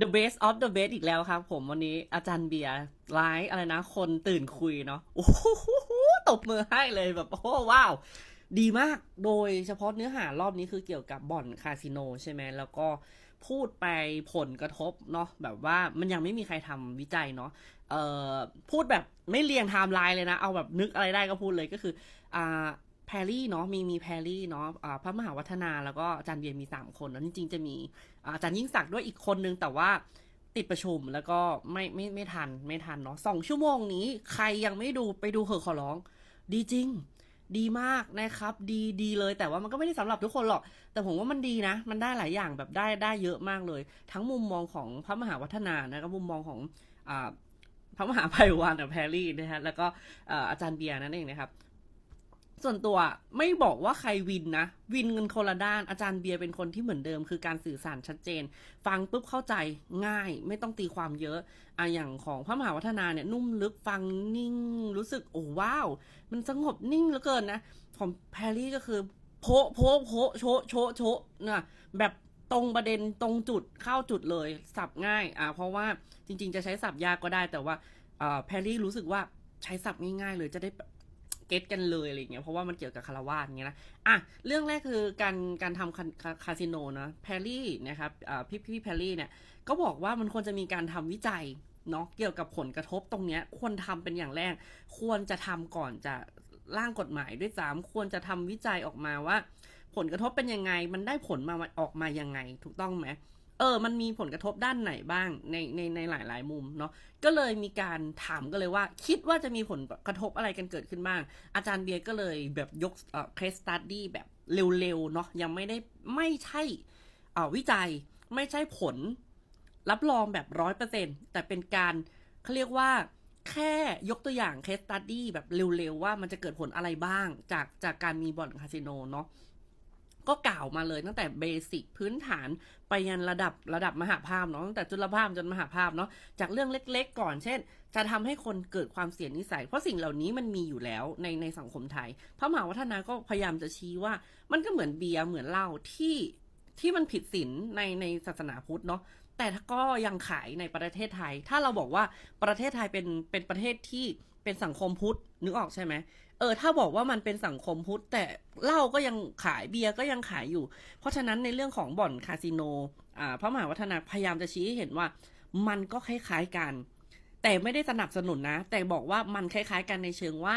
the best of the best อีกแล้วครับ ผมวันนี้อาจารย์เบียร์ไลฟ์อะไรนะ คนตื่นคุยเนาะโอ้โหตบมือให้เลยแบบ โอ้ว้าว ดีมากโดยเฉพาะเนื้อหารอบนี้คือเกี่ยวกับบ่อนคาสิโนใช่ไหมแล้วก็พูดไปผลกระทบเนาะแบบว่ามันยังไม่มีใครทำวิจัยเนาะเอ่อพูดแบบไม่เรียงไทม์ไลน์เลยนะ เอาแบบนึกอะไรได้ก็พูดเลยก็คืออ่า แพรรี่เนาะมีมีแพรรี่เนาะพระมหาวัฒนาแล้วก็อาจารย์เบียร์มีสามคนแล้วจริงๆจะมีอาจารย์ยิ่งศักดิ์ด้วยอีกคนนึงแต่ว่าติดประชุมแล้วก็ไม่ไม่ไม่ทันไม่ทันเนาะสองชั่วโมงนี้ใครยังไม่ดูไปดูเหอะขอร้อง ดีจริง ดีมากนะครับ ดีดีเลยแต่ว่ามันก็ไม่ได้สำหรับทุกคนหรอก แต่ผมว่ามันดีนะ มันได้หลายอย่างแบบได้ได้เยอะมากเลย ทั้งมุมมองของพระมหาวัฒนานะก็มุมมองของอ่าพระมหาไพวันกับแพรรี่นะฮะแล้วก็อาจารย์เบียร์นั่นเองนะครับ ส่วนตัวไม่บอกว่าใครวินนะ วินเงินคนละด้านอาจารย์เบียร์เป็นคนที่เหมือนเดิม คือการสื่อสารชัดเจน ฟังปุ๊บเข้าใจง่าย ไม่ต้องตีความเยอะอะอย่างของพระมหาวัฒนาเนี่ยนุ่มลึกฟังนิ่ง รู้สึกโอ้ว้าว มันสงบนิ่งเหลือเกินนะของแพรรี่ก็คือโพะโพะโพะโชะโชะโชะนะแบบตรงประเด็นตรงจุดเข้าจุดเลยสับง่ายอะเพราะว่าจริง ๆ จะใช้สับยากก็ได้แต่ว่าแพรรี่รู้สึกว่าใช้สับง่ายๆเลยจะได้ เก็ตกันเลยอะไรเงี้ยเพราะว่ามันเกี่ยวกับคารวาสอย่างเงี้ยนะอะเรื่องแรกคือการการทำคาสิโนนะแพรรี่นะครับพี่พี่แพรรี่เนี่ยก็บอกว่ามันควรจะมีการทำวิจัยเนาะเกี่ยวกับผลกระทบตรงเนี้ยควรทำเป็นอย่างแรก ควรจะทำก่อนจะร่างกฎหมายด้วยซ้ำควรจะทำวิจัยออกมาว่า ผลกระทบเป็นยังไง มันได้ผลมาออกมายังไง ถูกต้องไหม เออ มันมีผลกระทบด้านไหนบ้างในในในหลายหลาย ๆ มุมเนาะ ก็เลยมีการถามกันเลยว่า คิดว่าจะมีผลกระทบอะไรกันเกิดขึ้นบ้าง อาจารย์เบียร์ก็เลยแบบยกเอ่อ case study แบบเร็ว ๆ เนาะ ยังไม่ได้ไม่ใช่เอ่อวิจัยไม่ใช่ผล รับรองแบบร้อยเปอร์เซ็นแต่เป็นการเขาเรียกว่าแค่ยกตัวอย่าง case study แบบเร็ว ๆ ว่ามันจะเกิดผลอะไรบ้างจากจากการมีบ่อนคาสิโนเนาะ ก็กล่าวมาเลยตั้งแต่เบสิกพื้นฐานไปยันระดับระดับมหาภาพเนาะตั้งแต่จุลภาพจนมหาภาพเนาะจากเรื่องเล็กๆ ก่อนเช่น จะทำให้คนเกิดความเสียนิสัย เพราะสิ่งเหล่านี้มันมีอยู่แล้วในในสังคมไทย พระมหาวัฒนาก็พยายามจะชี้ว่า มันก็เหมือนเบียร์เหมือนเหล้าที่ ที่มันผิดศีลในในศาสนาพุทธเนาะแต่ก็ยังขายในประเทศไทย ถ้าเราบอกว่าประเทศไทยเป็นเป็นประเทศที่เป็นสังคมพุทธนึกออกใช่ไหมเออถ้าบอกว่ามันเป็นสังคมพุทธแต่เหล้าก็ยังขายเบียร์ก็ยังขายอยู่ เพราะฉะนั้นในเรื่องของบ่อนคาสิโนอ่าพระมหาวัฒนาพยายามจะชี้ให้เห็นว่ามันก็คล้ายๆกัน แต่ไม่ได้สนับสนุนนะ แต่บอกว่ามันคล้ายๆกันในเชิงว่า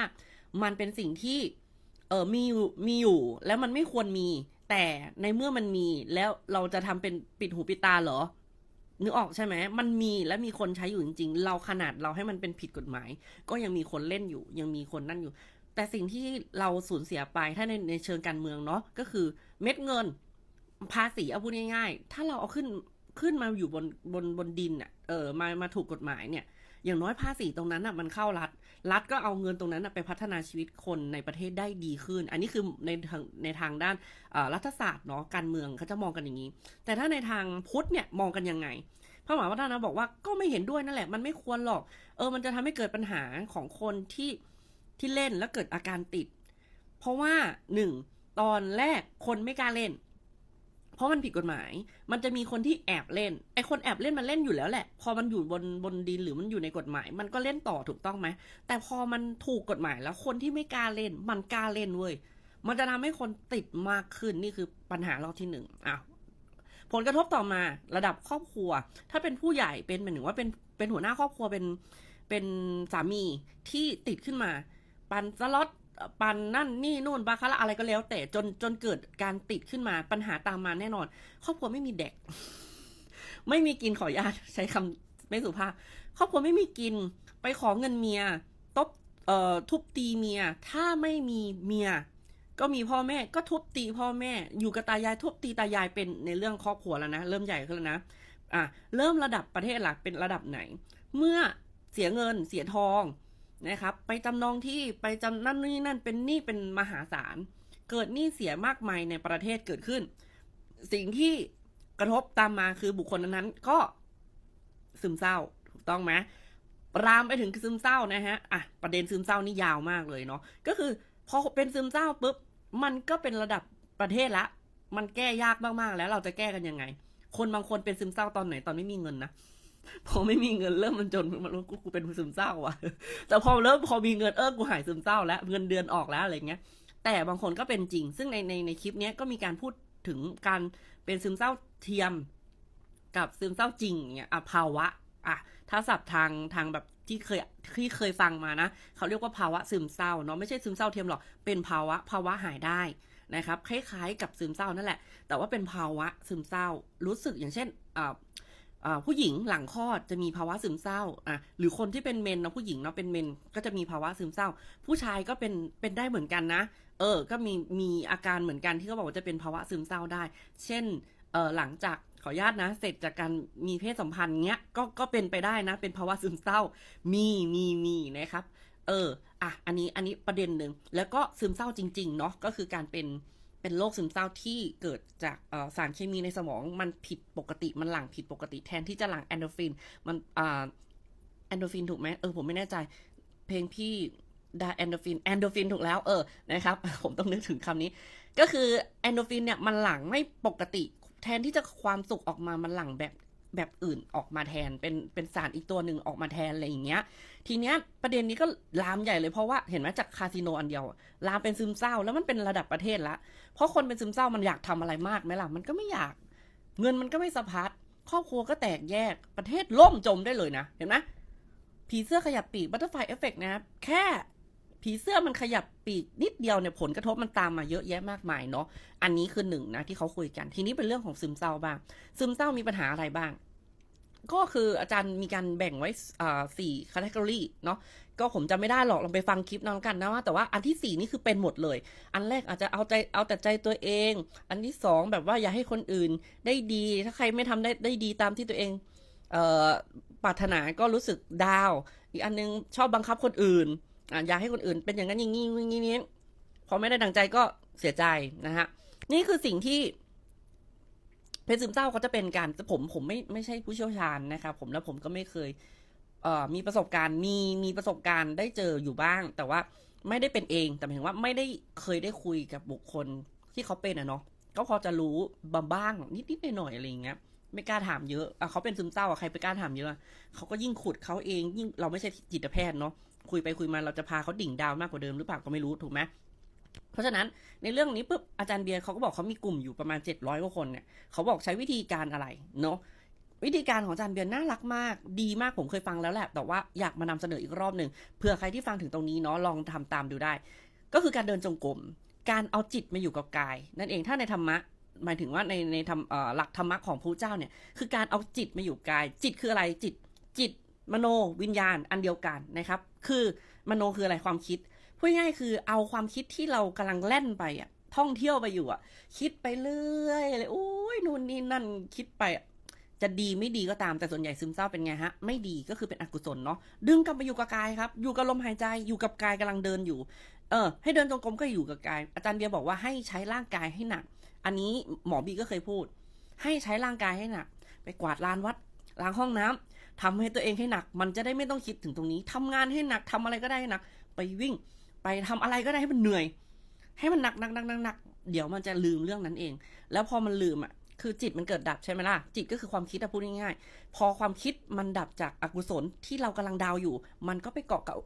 มันเป็นสิ่งที่เออมีอยู่มีอยู่ แล้วมันไม่ควรมี แต่ในเมื่อมันมีแล้วเราจะทำเป็นปิดหูปิดตาเหรอนึกออกใช่ไหม มันมีและมีคนใช้อยู่จริง ๆ เราขนาดเราให้มันเป็นผิดกฎหมาย ก็ยังมีคนเล่นอยู่ ยังมีคนนั่นอยู่ แต่สิ่งที่เราสูญเสียไปถ้าในในเชิงการเมืองเนาะก็คือเม็ดเงิน ภาษีเอาพูดง่ายๆ ถ้าเราเอาขึ้นขึ้นมาอยู่บนบนบนดินอะเออมามาถูกกฎหมายเนี่ย อย่างน้อยภาษีตรงนั้นอะมันเข้ารัฐ รัฐก็เอาเงินตรงนั้นไปพัฒนาชีวิตคนในประเทศได้ดีขึ้น อันนี้คือในทางในทางด้านรัฐศาสตร์เนาะการเมืองเขาจะมองกันอย่างนี้ แต่ถ้าในทางพุทธเนี่ยมองกันยังไงพระมหาวัฒนาบอกว่าก็ไม่เห็นด้วยนั่นแหละมันไม่ควรหรอก เออมันจะทำให้เกิดปัญหาของคนที่ที่เล่นแล้วเกิดอาการติด เพราะว่าหนึ่งตอนแรกคนไม่กล้าเล่น เพราะมันผิดกฎหมาย มันจะมีคนที่แอบเล่น ไอคนแอบเล่นมันเล่นอยู่แล้วแหละ พอมันอยู่บนบนดินหรือมันอยู่ในกฎหมาย มันก็เล่นต่อถูกต้องไหม แต่พอมันถูกกฎหมายแล้วคนที่ไม่กล้าเล่น มันกล้าเล่นเว้ย มันจะทำให้คนติดมากขึ้นนี่คือปัญหารอบที่หนึ่งอะผลกระทบต่อมาระดับครอบครัว ถ้าเป็นผู้ใหญ่เป็นหมายถึงว่าเป็นเป็นหัวหน้าครอบครัวเป็นเป็นสามีที่ติดขึ้นมา ปันสล็อต ปันนั่นนี่นู่นบาคาร่าอะไรก็แล้วแต่จนจนเกิดการติดขึ้นมาปัญหาตามมาแน่นอน ครอบครัวไม่มีเด็ก ไม่มีกินขออนุญาตใช้คำไม่สุภาพ ครอบครัวไม่มีกิน ไปขอเงินเมียตบเอ่อทุบตีเมีย ถ้าไม่มีเมีย ก็มีพ่อแม่ก็ทุบตีพ่อแม่ อยู่กับตายายทุบตีตายายเป็นในเรื่องครอบครัวแล้วนะ เริ่มใหญ่ขึ้นแล้วนะอะเริ่มระดับประเทศหลักเป็นระดับไหน เมื่อเสียเงินเสียทอง นะครับ ไปจำนองที่ไปจำนั่นนี่นั่นเป็นหนี้เป็นมหาศาล เกิดหนี้เสียมากมายในประเทศเกิดขึ้น สิ่งที่กระทบตามมาคือบุคคลนั้นๆก็ซึมเศร้าถูกต้องไหมรามไปถึงซึมเศร้านะฮะอะประเด็นซึมเศร้านี่ยาวมากเลยเนาะก็คือพอเป็นซึมเศร้าปุ๊บมันก็เป็นระดับประเทศละ มันแก้ยากมากๆแล้วเราจะแก้กันยังไง คนบางคนเป็นซึมเศร้าตอนไหนตอนไม่มีเงินนะ พอไม่มีเงินเริ่มมันจนมันกูกูเป็นซึมเศร้าว่ะ แต่พอเริ่มพอมีเงินเออกูหายซึมเศร้าแล้วเงินเดือนออกแล้วอะไรเงี้ย แต่บางคนก็เป็นจริง ซึ่งในในในคลิปเนี้ยก็มีการพูดถึงการเป็นซึมเศร้าเทียม กับซึมเศร้าจริงเนี่ยอะภาวะอะถ้าศัพท์ทางทางแบบที่เคยที่เคยฟังมานะเขาเรียกว่าภาวะซึมเศร้าเนาะไม่ใช่ซึมเศร้าเทียมหรอกเป็นภาวะภาวะหายได้นะครับคล้ายๆกับซึมเศร้านั่นแหละ แต่ว่าเป็นภาวะซึมเศร้ารู้สึกอย่างเช่นอ่าอ่า ผู้หญิงหลังคลอดจะมีภาวะซึมเศร้าอะหรือคนที่เป็นเมนเนาะผู้หญิงเนาะเป็นเมนก็จะมีภาวะซึมเศร้า ผู้ชายก็เป็นเป็นได้เหมือนกันนะ เออ ก็มีมีอาการเหมือนกันที่เขาบอกว่าจะเป็นภาวะซึมเศร้าได้ เช่นเออหลังจากขออนุญาตนะ เสร็จจากการมีเพศสัมพันธ์เงี้ยก็ก็เป็นไปได้นะ เป็นภาวะซึมเศร้า มีมีมีนะครับ เอออะอันนี้อันนี้ประเด็นหนึ่งแล้วก็ซึมเศร้าจริง ๆ เนาะก็คือการเป็น เป็นโรคซึมเศร้าที่เกิดจากสารเคมีในสมองมันผิดปกติมันหลั่งผิดปกติแทนที่จะหลั่งแอนโดรฟิน มันแอนโดรฟินถูกไหมเออผมไม่แน่ใจ เพลงพี่ดาแอนโดรฟินแอนโดรฟินถูกแล้วเออนะครับ ผมต้องนึกถึงคำนี้ ก็คือแอนโดรฟินเนี่ยมันหลั่งไม่ปกติ แทนที่จะความสุขออกมามันหลั่งแบบ แบบอื่นออกมาแทน เป็นเป็นสารอีกตัวหนึ่งออกมาแทนอะไรอย่างเงี้ย ทีเนี้ยประเด็นนี้ก็ลามใหญ่เลยเพราะว่าเห็นไหมจากคาสิโนอันเดียวลามเป็นซึมเศร้าแล้วมันเป็นระดับประเทศละ เพราะคนเป็นซึมเศร้ามันอยากทำอะไรมากไหมล่ะมันก็ไม่อยาก เงินมันก็ไม่สะพัดครอบครัวก็แตกแยกประเทศล่มจมได้เลยนะ เห็นไหมผีเสื้อขยับปีกบัตเตอร์ไฟเอฟเฟกนะครับแค่ ผีเสื้อมันขยับปีกนิดเดียวเนี่ยผลกระทบมันตามมาเยอะแยะมากมายเนาะอันนี้คือหนึ่งนะที่เขาคุยกัน ทีนี้เป็นเรื่องของซึมเศร้าบ้าง ซึมเศร้ามีปัญหาอะไรบ้าง ก็คืออาจารย์มีการแบ่งไว้สี่คาต e กรีเนาะก็ผมจำไม่ได้หรอกลองไปฟังคลิปนั้นกันนะว่าแต่ว่าอันที่สี่นี่คือเป็นหมดเลย อันแรกอาจจะเอาใจเอาแต่ใจตัวเอง อันที่สองแบบว่าอย่าให้คนอื่นได้ดีถ้าใครไม่ทำได้ได้ดีตามที่ตัวเองเอ่อปรารถนาก็รู้สึกดาว อีกอันนึงชอบบังคับคนอื่น อยากให้คนอื่นเป็นอย่างนั้นอย่างนี้อย่างนี้พอไม่ได้ดังใจก็เสียใจนะฮะนี่คือสิ่งที่เป็นซึมเศร้าเขาจะเป็นการผมผมไม่ไม่ใช่ผู้เชี่ยวชาญนะครับผมแล้วผมก็ไม่เคยเอ่อมีประสบการณ์มีมีประสบการณ์ได้เจออยู่บ้าง แต่ว่าไม่ได้เป็นเองแต่หมายถึงว่าไม่ได้เคยได้คุยกับบุคคลที่เขาเป็นอะเนาะก็พอจะรู้บางบ้างนิดนิดหน่อยๆอะไรอย่างเงี้ยไม่กล้าถามเยอะอะเขาเป็นซึมเศร้าอะใครไปกล้าถามเยอะเขาก็ยิ่งขุดเขาเองยิ่งเราไม่ใช่จิตแพทย์เนาะ คุยไปคุยมาเราจะพาเขาดิ่งดาวมากกว่าเดิมหรือเปล่าก็ไม่รู้ถูกไหมเพราะฉะนั้นในเรื่องนี้ปุ๊บอาจารย์เบียร์เขาก็บอกเขามีกลุ่มอยู่ประมาณ 700กว่าคนเนี่ยเขาบอกใช้วิธีการอะไรเนาะวิธีการของอาจารย์เบียร์น่ารักมาก ดีมากผมเคยฟังแล้วแหละ แต่ว่าอยากมานำเสนออีกรอบหนึ่งเผื่อใครที่ฟังถึงตรงนี้เนาะลองทำตามดูได้ ก็คือการเดินจงกรมการเอาจิตมาอยู่กับกาย นั่นเองถ้าในธรรมะหมายถึงว่าในในธรรมหลักธรรมะของพระเจ้าเนี่ยคือการเอาจิตมาอยู่กาย จิตคืออะไรจิตจิต มโนวิญญาณอันเดียวกันนะครับ คือมโนคืออะไรความคิดพูดง่ายคือเอาความคิดที่เรากำลังแล่นไปอะท่องเที่ยวไปอยู่อะ คิดไปเรื่อยเลยโอ้ยนู่นนี่นั่นคิดไปจะดีไม่ดีก็ตามแต่ส่วนใหญ่ซึมเศร้าเป็นไงฮะ ไม่ดีก็คือเป็นอกุศลเนาะดึงกลับมาอยู่กับกายครับ อยู่กับลมหายใจอยู่กับกายกำลังเดินอยู่ เออ ให้เดินจงกรมก็อยู่กับกาย อาจารย์เบียร์บอกว่าให้ใช้ร่างกายให้หนัก อันนี้หมอบีก็เคยพูด ให้ใช้ร่างกายให้หนัก ไปกวาดลานวัดล้างห้องน้ำ ทำให้ตัวเองให้หนัก มันจะได้ไม่ต้องคิดถึงตรงนี้ทำงานให้หนักทำอะไรก็ได้ให้หนัก ไปวิ่ง ไปทำอะไรก็ได้ให้มันเหนื่อย ให้มันหนักหนักหนักหนักหนักเดี๋ยวมันจะลืมเรื่องนั้นเอง แล้วพอมันลืมอะ คือจิตมันเกิดดับใช่ไหมล่ะ จิตก็คือความคิดอะพูดง่ายๆ พอความคิดมันดับจากอกุศลที่เรากำลังดาวอยู่ มันก็ไปเกาะกับ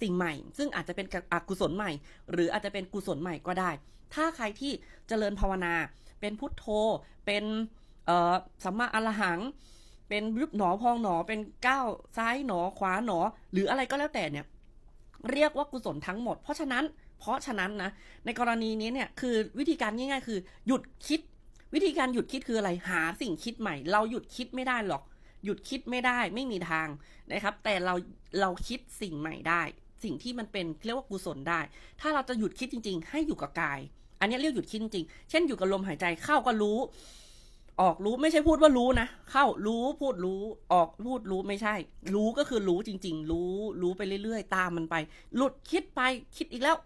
สิ่งใหม่ ซึ่งอาจจะเป็นอกุศลใหม่ หรืออาจจะเป็นกุศลใหม่ก็ได้ ถ้าใครที่เจริญภาวนา เป็นพุทโธ เป็นสัมมาอรหัง เป็นยุบหนอพองหนอเป็นก้าวซ้ายหนอขวาหนอ หรืออะไรก็แล้วแต่เนี่ยเรียกว่ากุศลทั้งหมด เพราะฉะนั้น เพราะฉะนั้นนะ ในกรณีนี้เนี่ยคือวิธีการง่ายๆ คือ หยุดคิด วิธีการหยุดคิดคืออะไรหาสิ่งคิดใหม่ เราหยุดคิดไม่ได้หรอก หยุดคิดไม่ได้ไม่มีทางนะครับ แต่เราเราคิดสิ่งใหม่ได้ สิ่งที่มันเป็นเรียกว่ากุศลได้ ถ้าเราจะหยุดคิดจริง ๆ ให้อยู่กับกาย อันนี้เรียกหยุดคิดจริงๆเช่นอยู่กับลมหายใจเข้าก็รู้ ออกรู้ไม่ใช่พูดว่ารู้นะ เข้ารู้พูดรู้ออกพูดรู้ไม่ใช่ รู้ก็คือรู้จริง ๆ รู้รู้ไปเรื่อย ๆ ตามมันไป หลุดคิดไปคิดอีกแล้ว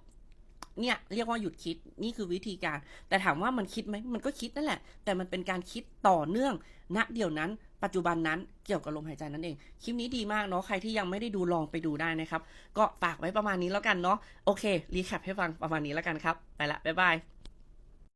เนี่ย เรียกว่าหยุดคิดนี่คือวิธีการ แต่ถามว่ามันคิดไหมมันก็คิดนั่นแหละ แต่มันเป็นการคิดต่อเนื่องณเดี๋ยวนั้น ปัจจุบันนั้นเกี่ยวกับลมหายใจนั่นเองคลิปนี้ดีมากเนาะใครที่ยังไม่ได้ดูลองไปดูได้นะครับ ก็ฝากไว้ประมาณนี้แล้วกันเนาะโอเครีแคปให้ฟังประมาณนี้แล้วกันครับไปละบ๊ายบาย